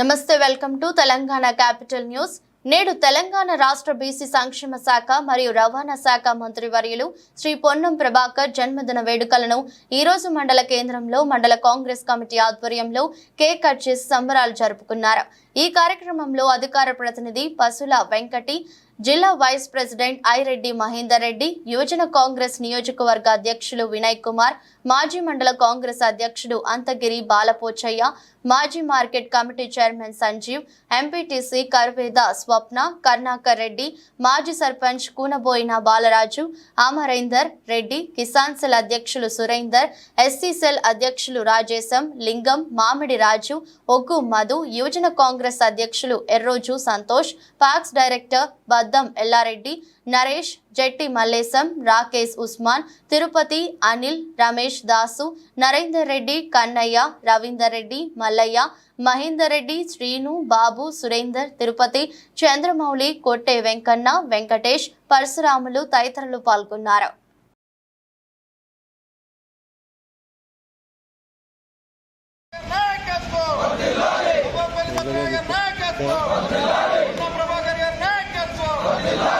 నమస్తే welcome to Telangana capital news. నేడు తెలంగాణ రాష్ట్ర బీసీ సంక్షేమ శాఖ మరియు రవాణా శాఖ మంత్రి వర్యులు శ్రీ పొన్నం ప్రభాకర్ జన్మదిన వేడుకలను ఈరోజు మండల కేంద్రంలో మండల కాంగ్రెస్ కమిటీ ఆధ్వర్యంలో కేక్ కట్ చేసి సంబరాలు జరుపుకున్నారు. ఈ కార్యక్రమంలో అధికార ప్రతినిధి పసుల వెంకటి జిల్లా వైస్ ప్రెసిడెంట్ ఐరెడ్డి మహేందర్ రెడ్డి యువజన కాంగ్రెస్ నియోజకవర్గ అధ్యక్షులు వినయ్ కుమార్ మాజీ మండల కాంగ్రెస్ అధ్యక్షుడు అంతగిరి బాలపోచయ్య మాజీ market committee chairman Sanjeev MPTC Karveda Swapna Karnakar Reddy మాజీ సర్పంచ్ కూనబోయిన బాలరాజు అమరేందర్ రెడ్డి కిసాన్ సెల్ అధ్యక్షులు సురేందర్ ఎస్సీ సెల్ అధ్యక్షులు రాజేశం లింగం మామిడి రాజు ఒగ్గు మధు యువజన కాంగ్రెస్ అధ్యక్షులు ఎర్రోజు సంతోష్ పాక్స్ డైరెక్టర్ బద్దం ఎల్లారెడ్డి నరేష్ జట్టి మల్లేశం రాకేష్ ఉస్మాన్ తిరుపతి అనిల్ రమేష్ దాసు నరేందర్ రెడ్డి కన్నయ్య రవీందర్ రెడ్డి మల్లయ్య మహేందర్ రెడ్డి శ్రీను బాబు సురేందర్ తిరుపతి చంద్రమౌళి కొట్టే వెంకన్న వెంకటేష్ పరశురాములు తదితరులు పాల్గొన్నారు. నాయకత్వం! Love.